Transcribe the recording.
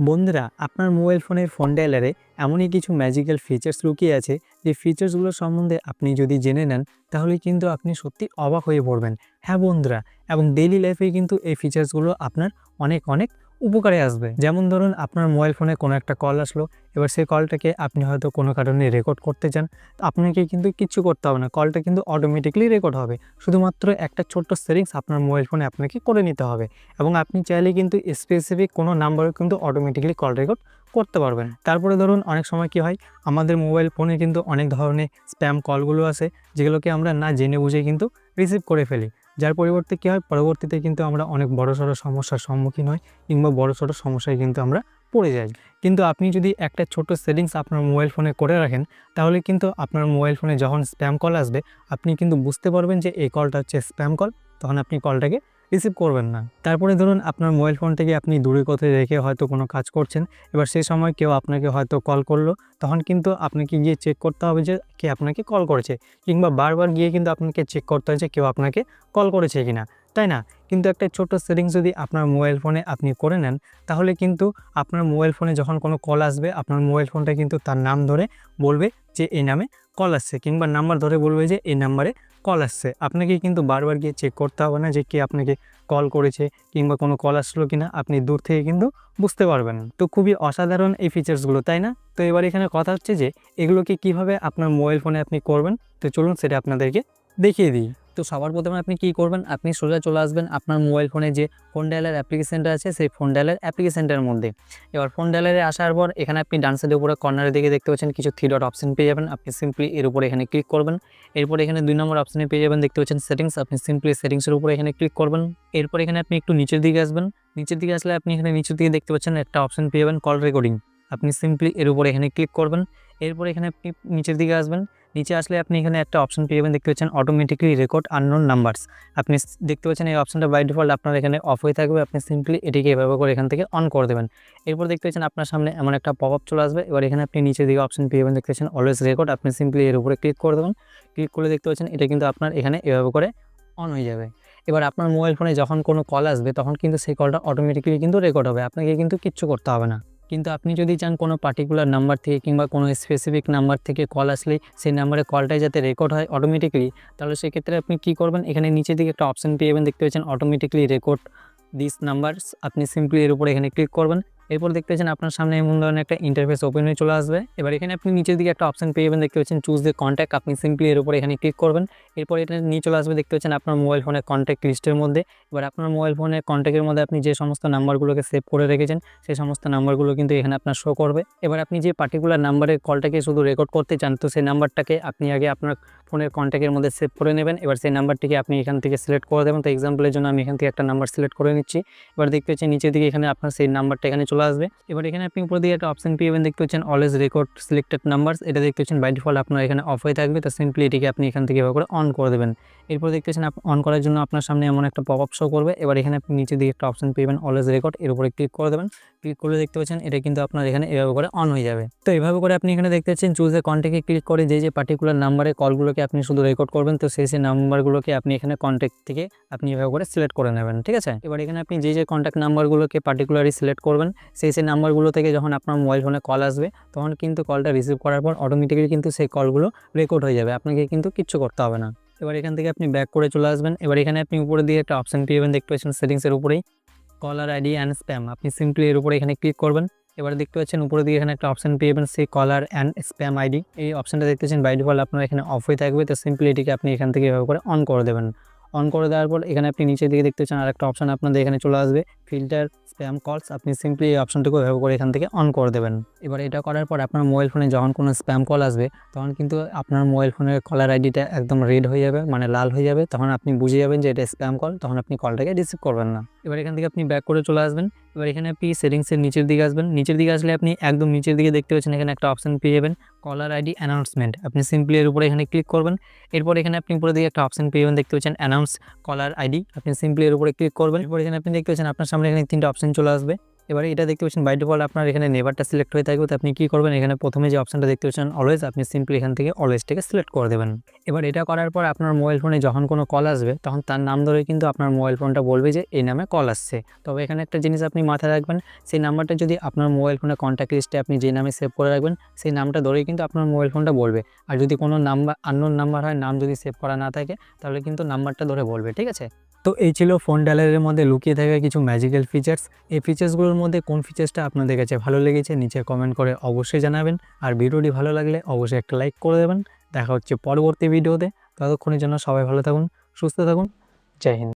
বন্ধুরা, আপনার মোবাইল ফোনের ফোন ডাইলারে এমনই কিছু ম্যাজিক্যাল ফিচার্স লুকিয়ে আছে যে ফিচার্সগুলো সম্বন্ধে আপনি যদি জেনে নেন, তাহলে কিন্তু আপনি সত্যি অবাক হয়ে পড়বেন। হ্যাঁ বন্ধুরা, এবং ডেইলি লাইফে কিন্তু এই ফিচার্সগুলো আপনার অনেক অনেক উপকারে আসবে। যেমন ধরুন, আপনার মোবাইল ফোনে কোনো একটা কল আসলো, এবার সেই কলটাকে আপনি হয়তো কোনো কারণে রেকর্ড করতে চান। আপনাকে কিন্তু কিচ্ছু করতে হবে না কলটা কিন্তু অটোমেটিকলি রেকর্ড হবে। শুধুমাত্র একটা ছোট্ট সেটিংস আপনার মোবাইল ফোনে আপনাকে করে নিতে হবে এবং আপনি চাইলে কিন্তু স্পেসিফিক কোনো নাম্বারে কিন্তু অটোমেটিকলি কল রেকর্ড করতে পারবেন। তারপরে ধরুন, অনেক সময় কি হয়, আমাদের মোবাইল ফোনে কিন্তু অনেক ধরনের স্প্যাম কলগুলো আসে, যেগুলোকে আমরা না জেনে বুঝে কিন্তু রিসিভ করে ফেলি। যার পরিবর্তে কী হয়? পরবর্তীতে কিন্তু আমরা অনেক বড় সড়ো সমস্যার সম্মুখীন হই কিংবা বড় সড়ো সমস্যায় কিন্তু আমরা পড়ে যাই। কিন্তু আপনি যদি একটা ছোট সেটিংস আপনার মোবাইল ফোনে করে রাখেন, তাহলে কিন্তু আপনার মোবাইল ফোনে যখন স্প্যাম কল আসবে, আপনি কিন্তু বুঝতে পারবেন যে এই কলটা হচ্ছে স্প্যাম কল। তখন আপনি কলটাকে রিসিভ করবেন না। তারপরে ধরুন আপনার মোবাইল ফোন থেকে আপনি দূরে কোথায় রেখে হয়তো কোনো কাজ করছেন, এবার সেই সময় কেউ আপনাকে হয়তো কল করল, তখন কিন্তু আপনাকে গিয়ে চেক করতে হবে যে কে আপনাকে কল করেছে, কিংবা বারবার গিয়ে কিন্তু আপনাকে চেক করতে হয় যে কেউ আপনাকে কল করেছে কিনা। তাই না? কিন্তু একটা ছোট্ট সেটিংস যদি আপনার মোবাইল ফোনে আপনি করে নেন, তাহলে কিন্তু আপনার মোবাইল ফোনে যখন কোনো কল আসবে, আপনার মোবাইল ফোনটা কিন্তু তার নাম ধরে বলবে যে, এই নামে কল আসছে কিংবা নাম্বার ধরে বলবে যে, এই নাম্বারে কল আসছে। আপনাকে কিন্তু বারবার গিয়ে চেক করতে হবে না যে, কে আপনাকে কল করেছে কিংবা কোনো কল আসলো কিনা। আপনি দূর থেকে কিন্তু বুঝতে পারবেন। তো খুবই অসাধারণ এই ফিচার্সগুলো তাই না? তো এবার এখানে কথা হচ্ছে যে, এগুলোকে কীভাবে আপনার মোবাইল ফোনে আপনি করবেন? তো চলুন সেটা আপনাদেরকে দেখিয়ে দিই। তো সবার প্রথমে আপনি কি করবেন? আপনি সোজা চলে আসবেন আপনার মোবাইল ফোনে যে ফোন ডায়ালার অ্যাপ্লিকেশনটা আছে, সেই ফোন ডায়ালার অ্যাপ্লিকেশনটার মধ্যে। এবার ফোন ডায়ালারে আসার পর এখানে আপনি ডান সাইডের উপরে কর্নারের দিকে দেখতে পাচ্ছেন কিছু থ্রি ডট অপশন পেয়ে যাবেন। আপনি সিম্পলি এর উপরে এখানে ক্লিক করবেন। এরপর এখানে দুই নম্বর অপশনে পেয়ে যাবেন দেখতে পাচ্ছেন সেটিংস আপনি সিম্পলি সেটিংসের উপরে এখানে ক্লিক করবেন। এরপর এখানে আপনি একটু নিচের দিকে আসবেন। নিচের দিকে আসলে আপনি এখানে নিচের দিকে দেখতে পাচ্ছেন একটা অপশন পেয়ে যাবেন কল রেকর্ডিং আপনি সিম্পলি এর উপরে এখানে ক্লিক করবেন। এরপর এখানে আপনি নিচের দিকে আসবেন। নিচে আসলে আপনি এখানে একটা অপশন পেয়ে যাবেন। দেখতে পাচ্ছেন অটোমেটিকলি রেকর্ড আননোন নাম্বারস আপনি দেখতে পাচ্ছেন এই অপশনটা বাই ডিফল্ট আপনার এখানে অফ হয়ে থাকবে। আপনি সিম্পলি এটিকে এভাবে করে এখান থেকে অন করে দেবেন। এরপর দেখতে পাচ্ছেন আপনার সামনে এমন একটা পপ আপ চলে আসবে। এবার এখানে আপনি নিচের দিকে অপশন পেয়ে যাবেন। দেখতে পাচ্ছেন অলওয়েজ রেকর্ড আপনি সিম্পলি এর উপরে ক্লিক করে দেবেন। ক্লিক করে দেখতে পাচ্ছেন এটা কিন্তু আপনার এখানে এভাবে করে অন হয়ে যাবে। এবার আপনার মোবাইল ফোনে যখন কোনো কল আসবে, তখন কিন্তু সেই কলটা অটোমেটিক্যালি কিন্তু রেকর্ড হবে। আপনাকে কিন্তু কিচ্ছু করতে হবে না। কিন্তু আপনি যদি চান কোনো পার্টিকুলার নাম্বার থেকে কিংবা কোনো স্পেসিফিক নাম্বার থেকে কল আসলে সেই নাম্বারে কলটাই যাতে রেকর্ড হয় অটোমেটিকলি তাহলে সেক্ষেত্রে আপনি কি করবেন? এখানে নিচের দিকে একটা অপশান পেয়ে যাবেন, দেখতে পাচ্ছেন অটোমেটিকলি রেকর্ড দিস নাম্বার আপনি সিম্পলি এর উপর এখানে ক্লিক করবেন। এরপর দেখতে পাচ্ছেন আপনার সামনে এমন ধরনের একটা ইন্টারফেস ওপেন হয়ে চলে আসবে। এবার এখানে আপনি নিচের দিকে একটা অপশন পেয়ে যাবেন, দেখতে পাচ্ছেন চুজ দ্য কন্ট্যাক্ট আপনি সিম্পলি এর উপরে এখানে ক্লিক করবেন। এরপর এটা নিয়ে চলে আসবে, দেখতে পাচ্ছেন আপনার মোবাইল ফোনের কন্ট্যাক্ট লিস্টের মধ্যে। এবার আপনার মোবাইল ফোনের কন্ট্যাক্টের মধ্যে আপনি যে সমস্ত নাম্বারগুলোকে সেভ করে রেখেছেন, সেই সমস্ত নাম্বারগুলো কিন্তু এখানে আপনার শো করবে। এবার আপনি যে পার্টিকুলার নাম্বারের কলটাকে শুধু রেকর্ড করতে চান, তো সেই নাম্বারটাকে আপনি আগে আপনার ফোনের কন্ট্যাক্টের মধ্যে সেভ করে নেবেন। এবার সেই নাম্বারটিকে আপনি এখান থেকে সিলেক্ট করে দেবেন। তো এক্সাম্পলের জন্য আমি এখান থেকে একটা নাম্বার সিলেক্ট করে নিচ্ছি। এবার দেখতে পাচ্ছি নিচের দিকে এখানে আপনার সেই নাম্বারটা এখানে চলে আসবে। এবার এখানে আপনি উপর দিকে একটা অপশন পেয়ে দেখতে পাচ্ছেন অলওয়েজ রেকর্ড সিলেক্টেড নাম্বারস এটা দেখতে পাচ্ছেন বাই ডিফল্ট আপনার এখানে অফ হয়ে থাকবে। তো সিম্পলি এটিকে আপনি এখান থেকে এভাবে করে অন করে দেবেন। এরপর দেখতে পাচ্ছেন অন করার জন্য আপনার সামনে এমন একটা পপ আপ শো করবে। এবার এখানে আপনি নিচে দিকে একটা অপশন পেয়ে অলওয়েজ রেকর্ড এর উপরে ক্লিক করে দেবেন। ক্লিক করলে দেখতে পাচ্ছেন এটা কিন্তু আপনার এখানে এভাবে করে অন হয়ে যাবে। তো এভাবে করে আপনি এখানে দেখতে পাচ্ছেন চুজ এ কন্ট্যাক্টে ক্লিক করে যে যে পার্টিকুলার নাম্বারে কলগুলোকে আপনি শুধু রেকর্ড করবেন, তো সেই সেই নাম্বারগুলোকে আপনি এখানে কন্ট্যাক্ট থেকে আপনি এভাবে করে সিলেক্ট করে নেবেন। ঠিক আছে? এবার এখানে আপনি যে যে কন্ট্যাক্ট নাম্বারগুলোকে পার্টিকুলারলি সিলেক্ট করবেন সেই সেই নাম্বারগুলো থেকে যখন আপনার মোবাইল ফোনে কল আসবে, তখন কিন্তু কলটা রিসিভ করার পর অটোমেটিক্যালি কিন্তু সেই কলগুলো রেকর্ড হয়ে যাবে। আপনাকে কিন্তু কিচ্ছু করতে হবে না। এবার এখান থেকে আপনি ব্যাক করে চলে আসবেন। এবার এখানে আপনি উপরে দিয়ে একটা অপশন পেয়ে যাবেন দেখতে পাচ্ছেন সেটিংসের উপরেই কলার আইডি অ্যান্ড স্প্যাম আপনি সিম্পলি এর উপরে এখানে ক্লিক করবেন। এবার দেখতে পাচ্ছেন উপরে দিকে এখানে একটা অপশন পেয়ে যাবেন সেই কলার অ্যান্ড স্প্যাম আইডি এই অপশনটা দেখতে পাচ্ছেন বাই আপনার এখানে অফ হয়ে থাকবে। তো সিম্পলি এটিকে আপনি এখান থেকে এভাবে করে অন করে দেবেন। অন করে দেওয়ার পর এখানে আপনি নিচের দিকে দেখতে পাচ্ছেন আরেকটা অপশন আপনাদের এখানে চলে আসবে। ফিল্টার স্প্যাম কলস আপনি সিম্পলি এই অপশনটুকু ব্যবহার করে এখান থেকে অন করে দেবেন। এবার এটা করার পর আপনার মোবাইল ফোনে যখন কোনো স্প্যাম কল আসবে, তখন কিন্তু আপনার মোবাইল ফোনের কলার আইডিটা একদম রেড হয়ে যাবে মানে লাল হয়ে যাবে। তখন আপনি বুঝে যাবেন যে এটা স্প্যাম কল তখন আপনি কলটাকে রিসিভ করবেন না। এবার এখান থেকে আপনি ব্যাক করে চলে আসবেন। এবার এখানে আপনি সেটিংসের নিচের দিকে আসবেন। নিচের দিকে আসলে আপনি একদম নিচের দিকে দেখতে পাচ্ছেন এখানে একটা অপশান পেয়ে যাবেন কলার আইডি অ্যানাউন্সমেন্ট আপনি সিম্পলি এর উপরে এখানে ক্লিক করবেন। এরপর এখানে আপনি উপরে দিকে একটা অপশান পেয়ে যাবেন, দেখতে পাচ্ছেন অ্যানাউন্স কলার আইডি আপনি সিম্পলি এর উপরে ক্লিক করবেন। এরপর এখানে আপনি দেখতে পাচ্ছেন আপনার সামনে এখানে তিনটা অপশান চলে আসবে। এবার এটা দেখতে পাচ্ছেন বাই ডিফল্ট আপনার এখানে নেভারটা সিলেক্ট হয়ে থাকবে। তো আপনি কী করবেন? এখানে প্রথমে যে অপশনটা দেখতে পাচ্ছেন অলওয়েজ আপনি সিম্পলি এখান থেকে অলওয়েজটাকে সিলেক্ট করে দেবেন। এবার এটা করার পর আপনার মোবাইল ফোনে যখন কোনো কল আসবে, তখন তার নাম ধরে কিন্তু আপনার মোবাইল ফোনটা বলবে যে, এই নামে কল আসছে। তবে এখানে একটা জিনিস আপনি মাথায় রাখবেন, সেই নাম্বারটা যদি আপনার মোবাইল ফোনে কন্ট্যাক্ট লিস্টে আপনি যে নামে সেভ করে রাখবেন, সেই নামটা ধরেই কিন্তু আপনার মোবাইল ফোনটা বলবে। আর যদি কোনো নাম্বার আননোন নাম্বার হয়, নাম যদি সেভ করা না থাকে, তাহলে কিন্তু নাম্বারটা ধরে বলবে, ঠিক আছে? তো এই ছিল ফোন ডালারের মধ্যে লুকিয়ে থাকা কিছু ম্যাজিক্যাল ফিচার্স এই ফিচার্সগুলোর মধ্যে কোন ফিচার্সটা আপনাদের কাছে ভালো লেগেছে নিচে কমেন্ট করে অবশ্যই জানাবেন। আর ভিডিওটি ভালো লাগলে অবশ্যই একটা লাইক করে দেবেন। দেখা হচ্ছে পরবর্তী ভিডিওতে। ততক্ষণের জন্য সবাই ভালো থাকুন, সুস্থ থাকুন। জয় হিন্দ।